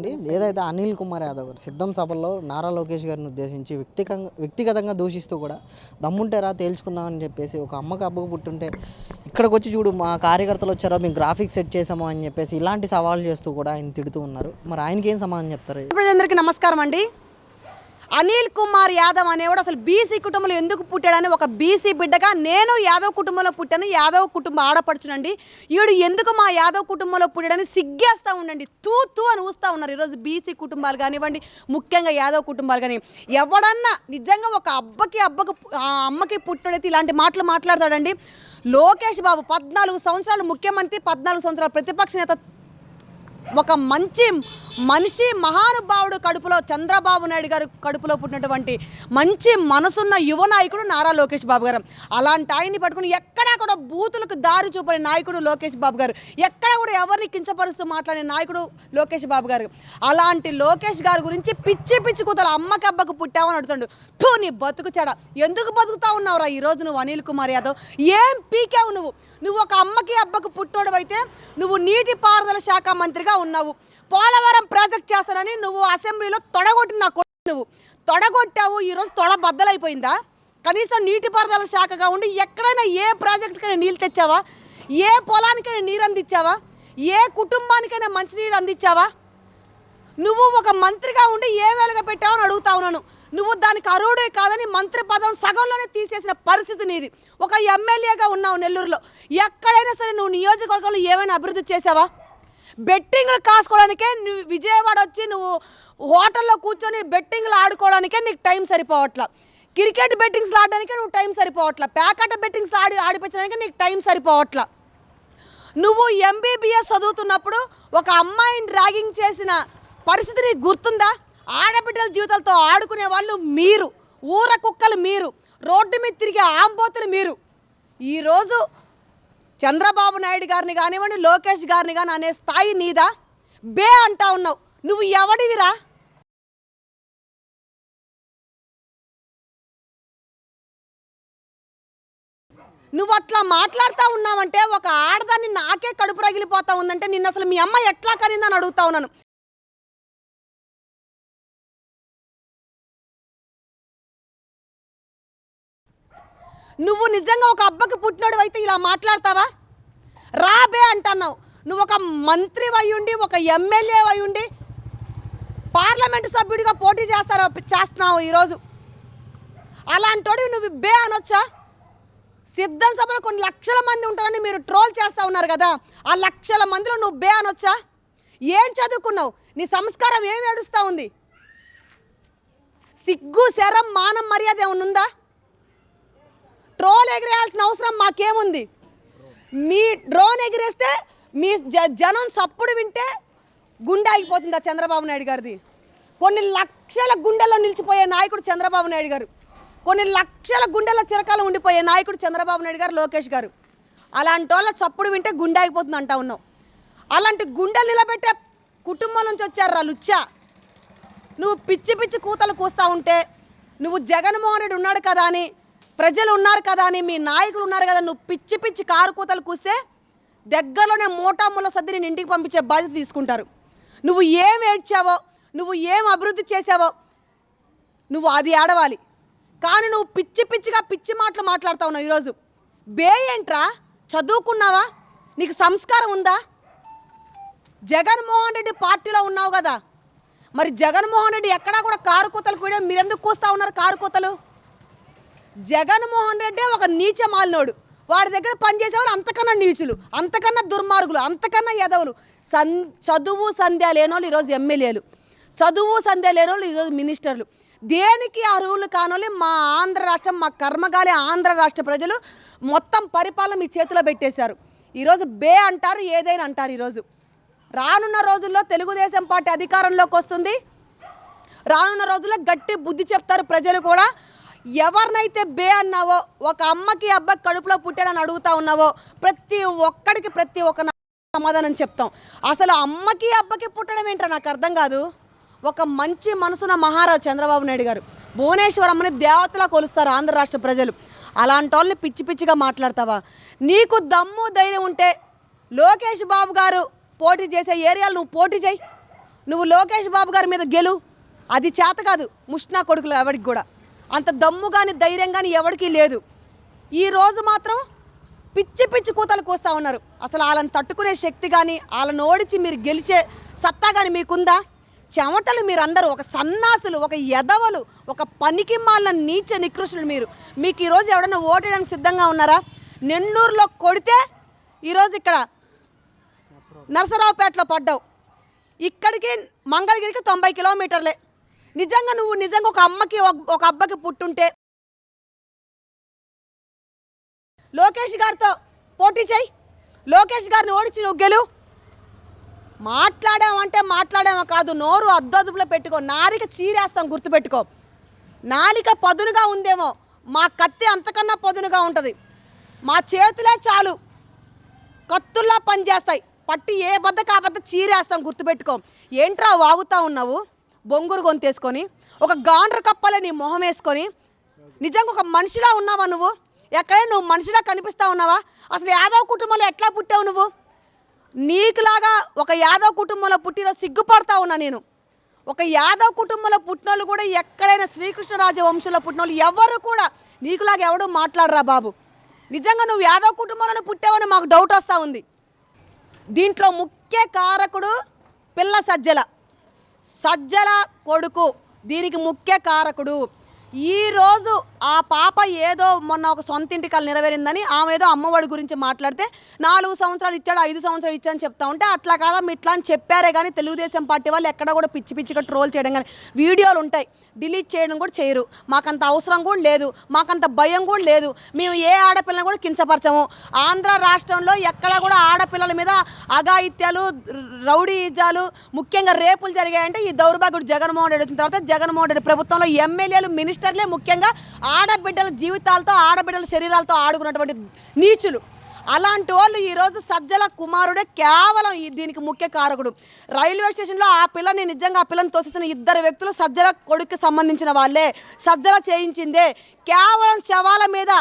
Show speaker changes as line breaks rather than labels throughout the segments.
అండి. ఏదైతే అనిల్ కుమార్ యాదవ్ గారు సిద్ధం సభలో నారా లోకేష్ గారిని ఉద్దేశించి వ్యక్తిగతంగా వ్యక్తిగతంగా దూషిస్తూ కూడా దమ్ముంటారా తేల్చుకుందామని చెప్పేసి ఒక అమ్మకి అబ్బకు పుట్టుంటే ఇక్కడికి వచ్చి చూడు మా కార్యకర్తలు వచ్చారో మేము గ్రాఫిక్స్ సెట్ చేసాము అని చెప్పేసి ఇలాంటి సవాళ్ళు చేస్తూ కూడా ఆయన తిడుతూ ఉన్నారు. మరి ఆయనకి ఏం సమాధానం చెప్తారు?
ప్రజలందరికీ నమస్కారం అండి. అనిల్ కుమార్ యాదవ్ అనేవాడు అసలు బీసీ కుటుంబంలో ఎందుకు పుట్టాడని ఒక బీసీ బిడ్డగా నేను యాదవ్ కుటుంబంలో పుట్టాను. యాదవ్ కుటుంబం ఆడపడుచునండి. ఈడు ఎందుకు మా యాదవ్ కుటుంబంలో పుట్టాడని సిగ్గేస్తూ ఉండండి. తూ తూ అని ఊస్తూ ఉన్నారు. ఈరోజు బీసీ కుటుంబాలు కానివ్వండి ముఖ్యంగా యాదవ్ కుటుంబాలు కానీ ఎవడన్నా నిజంగా ఒక అబ్బకి అబ్బకి ఆ అమ్మకి పుట్టినడైతే ఇలాంటి మాటలు మాట్లాడతాడండి. లోకేష్ బాబు పద్నాలుగు సంవత్సరాలు ముఖ్యమంత్రి పద్నాలుగు సంవత్సరాలు ప్రతిపక్ష నేత ఒక మంచి మనిషి మహానుభావుడు కడుపులో చంద్రబాబు నాయుడు గారు కడుపులో పుట్టినటువంటి మంచి మనసున్న యువ నాయకుడు నారా లోకేష్ బాబు గారు. అలాంటి ఆయన్ని పట్టుకుని ఎక్కడా కూడా బూతులకు దారి చూపని నాయకుడు లోకేష్ బాబు గారు. ఎక్కడ కూడా ఎవరిని కించపరుస్తూ మాట్లాడే నాయకుడు లోకేష్ బాబు గారు. అలాంటి లోకేష్ గారి గురించి పిచ్చి పిచ్చి కూతలు అమ్మకబ్బకు పుట్టామని పుట్టావని అడుగుతాడు. తూ నీ బతుకు చెడ. ఎందుకు బతుకుతా ఉన్నావురా? ఈ రోజు నువ్వు అనిల్ కుమార్ యాదవ్. ఏం పీకావు నువ్వు? నువ్వు ఒక అమ్మకి అబ్బకు పుట్టోడు అయితే నువ్వు నీటిపారుదల శాఖ మంత్రిగా ఉన్నావు. పోలవరం ప్రాజెక్ట్ చేస్తానని నువ్వు అసెంబ్లీలో తొడగొట్టిన నా నువ్వు. తొడగొట్టావు ఈరోజు తొడ బద్దలైపోయిందా? కనీసం నీటిపారుదల శాఖగా ఉండి ఎక్కడైనా ఏ ప్రాజెక్టుకైనా నీళ్ళు తెచ్చావా? ఏ పొలానికైనా నీరు అందించావా? ఏ కుటుంబానికైనా మంచినీరు అందించావా? నువ్వు ఒక మంత్రిగా ఉండి ఏ వేలుగా పెట్టావని అడుగుతా ఉన్నాను. నువ్వు దానికి అర్హుడే కాదని మంత్రి పదం సగంలోనే తీసేసిన పరిస్థితి నీది. ఒక ఎమ్మెల్యేగా ఉన్నావు నెల్లూరులో. ఎక్కడైనా సరే నువ్వు నియోజకవర్గంలో ఏమైనా అభివృద్ధి చేసావా బెట్టింగ్లు కాసుకోవడానికే నువ్వు విజయవాడ వచ్చి నువ్వు హోటల్లో కూర్చొని బెట్టింగ్లు ఆడుకోవడానికే నీకు టైం సరిపోవట్లా. క్రికెట్ బెట్టింగ్స్లో ఆడడానికి నువ్వు టైం సరిపోవట్లా. ప్యాకెట్ బెట్టింగ్స్లో ఆడి ఆడిపించడానికి నీకు టైం సరిపోవట్లా. నువ్వు ఎంబీబీఎస్ చదువుతున్నప్పుడు ఒక అమ్మాయిని ర్యాగింగ్ చేసిన పరిస్థితి నీకు గుర్తుందా? ఆడబిడ్డల జీవితాలతో ఆడుకునే వాళ్ళు మీరు. ఊర కుక్కలు మీరు. రోడ్డు మీద తిరిగే ఆంబోతులు మీరు. ఈరోజు చంద్రబాబు నాయుడు గారిని కానివ్వండి లోకేష్ గారిని కానీ అనే స్థాయి నీదా? బే అంటా ఉన్నావు. నువ్వు ఎవడివిరా? నువ్వు అట్లా మాట్లాడుతూ ఉన్నావంటే ఒక ఆడదాన్ని నాకే కడుపు రగిలిపోతా ఉందంటే నిన్ను అసలు మీ అమ్మ ఎట్లా కనిందని అడుగుతా ఉన్నాను. నువ్వు నిజంగా ఒక అబ్బకి పుట్టినోడు అయితే ఇలా మాట్లాడతావా? రాబే అంటున్నావు. నువ్వు ఒక మంత్రి అయ్యుండి ఒక ఎమ్మెల్యే అయ్యుండి పార్లమెంటు సభ్యుడిగా పోటీ చేస్తారో చేస్తున్నావు ఈరోజు. అలాంటోడి నువ్వు బే అనొచ్చా? సిద్ధం సభలో కొన్ని లక్షల మంది ఉంటారని మీరు ట్రోల్ చేస్తూ ఉన్నారు కదా. ఆ లక్షల మందిలో నువ్వు బే అనొచ్చా? ఏం చదువుకున్నావు? నీ సంస్కారం ఏమి ఏడుస్తూ ఉంది? సిగ్గు శరం మానం మర్యాద ఏమన్నా ఉందా? ట్రోల్ ఎగిరేయాల్సిన అవసరం మాకేముంది? మీ డ్రోన్ ఎగిరేస్తే మీ జ జనం సప్పుడు వింటే గుండె ఆగిపోతుందా చంద్రబాబు నాయుడు గారిది. కొన్ని లక్షల గుండెల్లో నిలిచిపోయే నాయకుడు చంద్రబాబు నాయుడు గారు. కొన్ని లక్షల గుండెల చిరకాలు ఉండిపోయే నాయకుడు చంద్రబాబు నాయుడు గారు లోకేష్ గారు. అలాంటి వాళ్ళ చప్పుడు వింటే గుండె ఆగిపోతుంది అంటా ఉన్నావు అలాంటి గుండెలు నిలబెట్టే కుటుంబం నుంచి వచ్చారు రా లుచ్చా? నువ్వు పిచ్చి పిచ్చి కూతలు కూస్తూ ఉంటే నువ్వు జగన్మోహన్ రెడ్డి ఉన్నాడు కదా అని ప్రజలు ఉన్నారు కదా అని మీ నాయకులు ఉన్నారు కదా నువ్వు పిచ్చి పిచ్చి కారు కూతలు కూస్తే దగ్గరలోనే మోటా ముళ్ళ సర్ది నేను ఇంటికి పంపించే బాధ్యత తీసుకుంటారు. నువ్వు ఏం ఏడ్చావో నువ్వు ఏం అభివృద్ధి చేసావో నువ్వు అది ఆడవాలి కానీ నువ్వు పిచ్చి పిచ్చిగా పిచ్చి మాటలు మాట్లాడుతా ఉన్నావు ఈరోజు. బే ఏంట్రా? చదువుకున్నావా? నీకు సంస్కారం ఉందా? జగన్మోహన్ రెడ్డి పార్టీలో ఉన్నావు కదా. మరి జగన్మోహన్ రెడ్డి ఎక్కడా కూడా కారు కూతలు కూడా మీరెందుకు కూస్తూ ఉన్నారు కారు కూతలు? జగన్మోహన్ రెడ్డి ఒక నీచ మాలినోడు వాడి దగ్గర పనిచేసేవారు అంతకన్నా నీచులు అంతకన్నా దుర్మార్గులు అంతకన్నా యదవులు. సన్ చదువు సంధ్య లేనోళ్ళు ఈరోజు ఎమ్మెల్యేలు. చదువు సంధ్య లేనోళ్ళు ఈరోజు మినిస్టర్లు. దేనికి అర్హులు కానోళ్ళు మా ఆంధ్ర రాష్ట్రం మా కర్మగాలి ఆంధ్ర రాష్ట్ర ప్రజలు మొత్తం పరిపాలన మీ చేతిలో పెట్టేశారు. ఈరోజు బే అంటారు ఏదైనా అంటారు ఈరోజు. రానున్న రోజుల్లో తెలుగుదేశం పార్టీ అధికారంలోకి వస్తుంది. రానున్న రోజుల్లో గట్టి బుద్ధి చెప్తారు ప్రజలు కూడా. ఎవరినైతే బే అన్నావో ఒక అమ్మకి అబ్బాయి కడుపులో పుట్టాడని అడుగుతా ఉన్నావో ప్రతి ఒక్కడికి ప్రతి ఒక్క సమాధానం చెప్తాం. అసలు అమ్మకి అబ్బకి పుట్టడం ఏంటో నాకు అర్థం కాదు. ఒక మంచి మనసున మహారాజు చంద్రబాబు నాయుడు గారు భువనేశ్వర్ అమ్మని దేవతలా కొలుస్తారు ఆంధ్ర రాష్ట్ర ప్రజలు. అలాంటి వాళ్ళని పిచ్చి పిచ్చిగా మాట్లాడతావా? నీకు దమ్ము ధైర్యం ఉంటే లోకేష్ బాబు గారు పోటీ చేసే ఏరియాలు నువ్వు పోటీ చేయి. నువ్వు లోకేష్ బాబు గారి మీద గెలు. అది చేత కాదు ముష్నా కొడుకులు ఎవరికి కూడా. అంత దమ్ము కానీ ధైర్యం కానీ ఎవరికీ లేదు. ఈ రోజు మాత్రం పిచ్చి పిచ్చి కూతలు కూస్తూ ఉన్నారు. అసలు వాళ్ళని తట్టుకునే శక్తి కానీ వాళ్ళని ఓడించి మీరు గెలిచే సత్తా కానీ మీకుందా? చెమటలు మీరందరూ ఒక సన్నాసులు ఒక ఎదవలు ఒక పనికి మాలిన నీచ నికృష్ణులు మీరు. మీకు ఈరోజు ఎవడన్నా ఓటేయడానికి సిద్ధంగా ఉన్నారా? నెల్లూరులో కొడితే ఈరోజు ఇక్కడ నరసరావుపేటలో పడ్డావు. ఇక్కడికి మంగళగిరికి తొంభై కిలోమీటర్లే. నిజంగా నువ్వు నిజంగా ఒక అమ్మకి ఒక- ఒక అబ్బకి పుట్టుంటే లోకేష్ గారితో పోటీ చేయి. లోకేష్ గారిని ఓడించి నువ్వు గెలు. మాట్లాడామంటే మాట్లాడామో కాదు నోరు అద్దదుపులో పెట్టుకో. నాలిక చీరేస్తాం గుర్తుపెట్టుకో. నాలిక పదునుగా ఉందేమో. మా కత్తి అంతకన్నా పదునుగా ఉంటుంది. మా చేతులే చాలు. కత్తుల్లా పనిచేస్తాయి. పట్టి ఏ బద్ద కాబద్ద చీరేస్తాం గుర్తుపెట్టుకో. ఏంట్రా వాగుతా ఉన్నావు? బొంగురు గొంతేసుకొని ఒక గాండ్ర కప్పలే నీ మొహం వేసుకొని నిజంగా ఒక మనిషిలా ఉన్నావా నువ్వు? ఎక్కడైనా నువ్వు మనిషిలా కనిపిస్తా ఉన్నావా? అసలు యాదవ్ కుటుంబంలో ఎట్లా పుట్టావు నువ్వు? నీకులాగా ఒక యాదవ్ కుటుంబంలో పుట్టిన సిగ్గుపడతా ఉన్నా నేను. ఒక యాదవ్ కుటుంబంలో పుట్టినోళ్ళు కూడా ఎక్కడైనా శ్రీకృష్ణరాజ వంశంలో పుట్టినోళ్ళు ఎవరు కూడా నీకులాగా ఎవడో మాట్లాడరా బాబు. నిజంగా నువ్వు యాదవ్ కుటుంబంలోనే పుట్టావని మాకు డౌట్ వస్తూ ఉంది. దీంట్లో ముఖ్య కారకుడు పిల్ల సజ్జల. సజ్జల కొడుకు దీనికి ముఖ్య కారకుడు. ఈరోజు ఆ పాప ఏదో మొన్న ఒక సొంత ఇంటికాలు నెరవేరిందని ఆమె ఏదో అమ్మఒడి గురించి మాట్లాడితే నాలుగు సంవత్సరాలు ఇచ్చాడు ఐదు సంవత్సరాలు అని చెప్తా ఉంటే అట్లా కాదా మీ ఇట్లా అని చెప్పారే కానీ తెలుగుదేశం పార్టీ వాళ్ళు ఎక్కడ కూడా పిచ్చి పిచ్చిగా ట్రోల్ చేయడం కానీ వీడియోలు ఉంటాయి. డిలీట్ చేయడం కూడా చేయరు. మాకంత అవసరం కూడా లేదు. మాకంత భయం కూడా లేదు. మేము ఏ ఆడపిల్లని కూడా కించపరచము. ఆంధ్ర రాష్ట్రంలో ఎక్కడ కూడా ఆడపిల్లల మీద అఘాయిత్యాలు రౌడీజాలు ముఖ్యంగా రేపులు జరిగాయంటే ఈ దౌర్భాగ్యుడు జగన్మోహన్ రెడ్డి వచ్చిన తర్వాత జగన్మోహన్ రెడ్డి ప్రభుత్వంలో ఎమ్మెల్యేలు మినిస్టర్లే ముఖ్యంగా ఆడబిడ్డల జీవితాలతో ఆడబిడ్డల శరీరాలతో ఆడుకున్నటువంటి నీచులు. అలాంటి వాళ్ళు ఈరోజు సజ్జల కుమారుడే కేవలం ఈ దీనికి ముఖ్య కారకుడు. రైల్వే స్టేషన్లో ఆ పిల్లని నిజంగా ఆ పిల్లని తోసిస్తున్న ఇద్దరు వ్యక్తులు సజ్జల కొడుకు సంబంధించిన వాళ్ళే. సజ్జల చేయించిందే. కేవలం శవాల మీద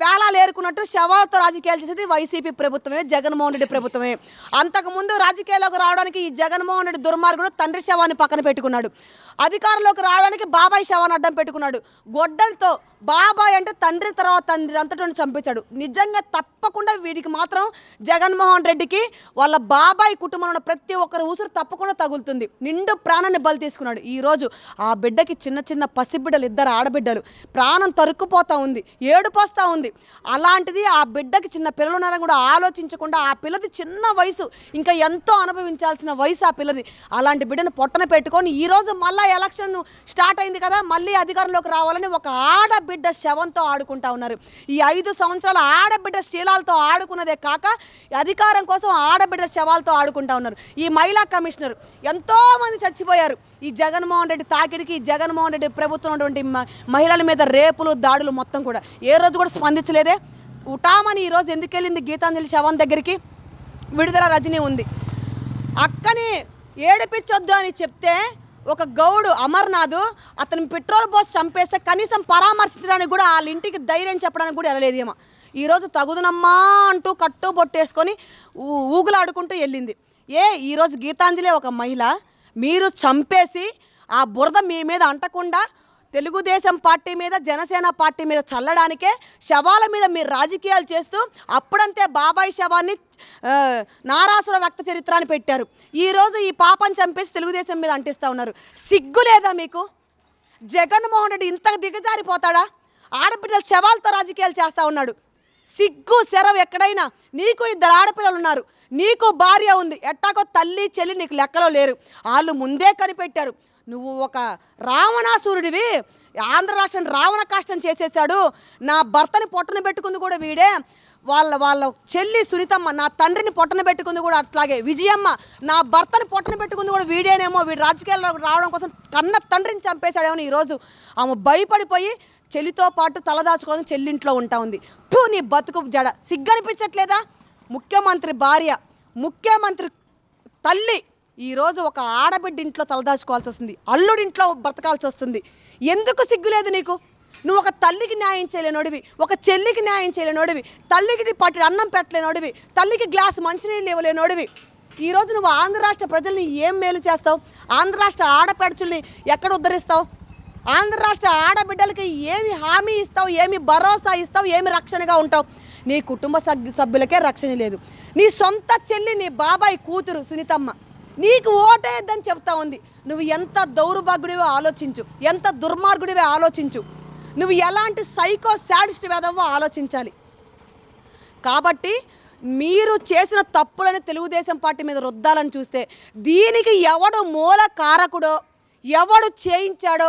పేలాలు ఏరుకున్నట్టు శవాలతో రాజకీయాలు చేసేది వైసీపీ ప్రభుత్వమే జగన్మోహన్ రెడ్డి ప్రభుత్వమే. అంతకుముందు రాజకీయాల్లోకి రావడానికి ఈ జగన్మోహన్ రెడ్డి దుర్మార్గుడు తండ్రి శవాన్ని పక్కన పెట్టుకున్నాడు. అధికారంలోకి రావడానికి బాబాయ్ శవాన్ని అడ్డం పెట్టుకున్నాడు. గొడ్డలతో బాబాయ్ అంటే తండ్రి తర్వాత తండ్రి అంతటా చంపించాడు నిజంగా తప్పకుండా వీడికి మాత్రం జగన్మోహన్ రెడ్డికి వాళ్ళ బాబాయ్ కుటుంబంలో ఉన్న ప్రతి ఒక్కరు ఊసురు తప్పకుండా తగులుతుంది. నిండు ప్రాణాన్ని బలి తీసుకున్నాడు. ఈరోజు ఆ బిడ్డకి చిన్న చిన్న పసిబిడ్డలు ఇద్దరు ఆడబిడ్డలు. ప్రాణం తరుక్కుపోతూ ఉంది. ఏడుపోస్తూ ఉంది. అలాంటిది ఆ బిడ్డకి చిన్న పిల్లలు ఉన్నారని కూడా ఆలోచించకుండా ఆ పిల్లది చిన్న వయసు ఇంకా ఎంతో అనుభవించాల్సిన వయసు ఆ పిల్లది. అలాంటి బిడ్డను పొట్టన పెట్టుకొని ఈరోజు మళ్ళీ ఎలక్షన్ స్టార్ట్ అయింది కదా మళ్ళీ అధికారంలోకి రావాలని ఒక ఆడబిడ్డ శవంతో ఆడుకుంటా ఉన్నారు. ఈ ఐదు సంవత్సరాల ఆడబిడ్డ శీలాలతో ఆడుకున్నదే కాక అధికారం కోసం ఆడబిడ్డ శవాలతో ఆడుకుంటా ఉన్నారు. ఈ మహిళా కమిషనర్ ఎంతోమంది చచ్చిపోయారు. ఈ జగన్మోహన్ రెడ్డి తాకిడికి ఈ జగన్మోహన్ రెడ్డి ప్రభుత్వం ఉన్నటువంటి మ- మహిళల మీద రేపులు దాడులు మొత్తం కూడా. ఏ రోజు కూడా స్పందించలేదే. ఉటామని ఈరోజు ఎందుకు వెళ్ళింది గీతాంజలి శవం దగ్గరికి? విడుదల రజనీ ఉంది. అక్కని ఏడిపించొద్దు అని చెప్తే ఒక గౌడు అమర్నాథ్ అతని పెట్రోల్ పోసి చంపేస్తే కనీసం పరామర్శించడానికి కూడా వాళ్ళ ఇంటికి ధైర్యం చెప్పడానికి కూడా వెళ్ళలేదు ఏమో ఈరోజు తగుదునమ్మా అంటూ కట్టు బొట్టేసుకొని ఊగులాడుకుంటూ వెళ్ళింది. ఏ ఈరోజు గీతాంజలి ఒక మహిళ మీరు చంపేసి ఆ బురద మీ మీద అంటకుండా తెలుగుదేశం పార్టీ మీద జనసేన పార్టీ మీద చల్లడానికే శవాల మీద మీరు రాజకీయాలు చేస్తూ అప్పుడంతే బాబాయ్ శవాన్ని నారాసుల నారాసుర రక్త చరిత్రాన్ని పెట్టారు. ఈరోజు ఈ పాపం చంపేసి తెలుగుదేశం మీద అంటిస్తూ ఉన్నారు. సిగ్గు లేదా మీకు? జగన్మోహన్ రెడ్డి ఇంత దిగజారిపోతాడా? ఆడబిడ్డల శవాలతో రాజకీయాలు చేస్తూ ఉన్నాడు. సిగ్గు శరం ఎక్కడైనా. నీకు ఇద్దరు ఆడపిల్లలు ఉన్నారు. నీకు భార్య ఉంది. ఎట్టాకో తల్లి చెల్లి నీకు లెక్కలో లేరు. వాళ్ళు ముందే కనిపెట్టారు. నువ్వు ఒక రావణాసురుడివి. ఆంధ్ర రాష్ట్రాన్ని రావణ కాష్టం చేసేసాడు నా భర్తని పొట్టన పెట్టుకుంది కూడా వీడే. వాళ్ళ వాళ్ళ చెల్లి సునీతమ్మ నా తండ్రిని పొట్టన పెట్టుకుంది కూడా అట్లాగే. విజయమ్మ నా భర్తని పొట్టన పెట్టుకుంది కూడా వీడేనేమో. వీడు రాజకీయాల్లో రావడం కోసం కన్న తండ్రిని చంపేశాడేమో ఈరోజు ఆమె భయపడిపోయి చెల్లితో పాటు తలదాచుకోవడానికి చెల్లింట్లో ఉంటా ఉంది. తూ నీ బతుకు జడ. సిగ్గనిపించట్లేదా? ముఖ్యమంత్రి భార్య ముఖ్యమంత్రి తల్లి ఈరోజు ఒక ఆడబిడ్డ ఇంట్లో తలదాచుకోవాల్సి వస్తుంది. అల్లుడింట్లో బ్రతకాల్సి వస్తుంది. ఎందుకు సిగ్గులేదు నీకు? నువ్వు ఒక తల్లికి న్యాయం చేయలేనోడివి. ఒక చెల్లికి న్యాయం చేయలేనోడివి. తల్లికి పట్టి అన్నం పెట్టలేనోడివి. తల్లికి గ్లాస్ మంచినీళ్ళు ఇవ్వలేనోడివి. ఈరోజు నువ్వు ఆంధ్ర రాష్ట్ర ప్రజల్ని ఏం మేలు చేస్తావు? ఆంధ్ర రాష్ట్ర ఆడపడుచుల్ని ఎక్కడ ఉద్ధరిస్తావు? ఆంధ్ర రాష్ట్ర ఆడబిడ్డలకి ఏమి హామీ ఇస్తావు ఏమి భరోసా ఇస్తావు ఏమి రక్షణగా ఉంటావు? నీ కుటుంబ సభ్యు సభ్యులకే రక్షణ లేదు. నీ సొంత చెల్లి నీ బాబాయ్ కూతురు సునీతమ్మ నీకు ఓటేద్దని చెప్తా ఉంది. నువ్వు ఎంత దౌర్భాగ్యుడివో ఆలోచించు ఎంత దుర్మార్గుడివో ఆలోచించు. నువ్వు ఎలాంటి సైకో శాడిస్ట్ వేదవో ఆలోచించాలి. కాబట్టి మీరు చేసిన తప్పులని తెలుగుదేశం పార్టీ మీద రుద్దాలని చూస్తే దీనికి ఎవడు మూల కారకుడో ఎవడు చేయించాడో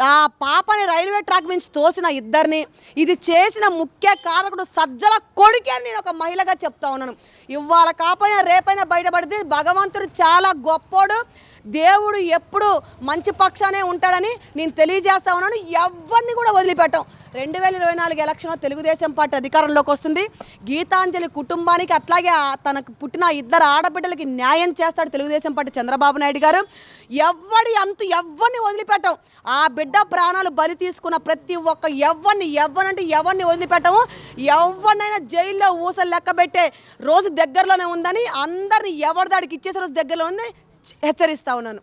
ఆ పాపని రైల్వే ట్రాక్ నుంచి తోసిన ఇద్దరిని ఇది చేసిన ముఖ్య కారకుడు సజ్జల కొడుకే అని నేను ఒక మహిళగా చెప్తా ఉన్నాను. ఇవాళ కాపోయినా రేపైనా బయటపడితే భగవంతుడు చాలా గొప్పోడు. దేవుడు ఎప్పుడు మంచి పక్షానే ఉంటాడని నేను తెలియజేస్తా ఉన్నాను. ఎవరిని కూడా వదిలిపెట్టాం. రెండు వేల ఇరవై నాలుగు ఎలక్షన్లో తెలుగుదేశం పార్టీ అధికారంలోకి వస్తుంది. గీతాంజలి కుటుంబానికి అట్లాగే తనకు పుట్టిన ఇద్దరు ఆడబిడ్డలకి న్యాయం చేస్తాడు తెలుగుదేశం పార్టీ చంద్రబాబు నాయుడు గారు. ఎవడి అంతు ఎవరిని వదిలిపెట్టాం. ఆ బిడ్డ ప్రాణాలు బలి తీసుకున్న ప్రతి ఒక్క ఎవరిని ఎవరంటే ఎవరిని వదిలిపెట్టము. ఎవరినైనా జైల్లో ఊసలు లెక్క పెట్టే రోజు దగ్గరలోనే ఉందని అందరిని ఎవరి దాడికి ఇచ్చేసే రోజు దగ్గరలో ఉంది. హెచ్చరిస్తా ఉన్నాను.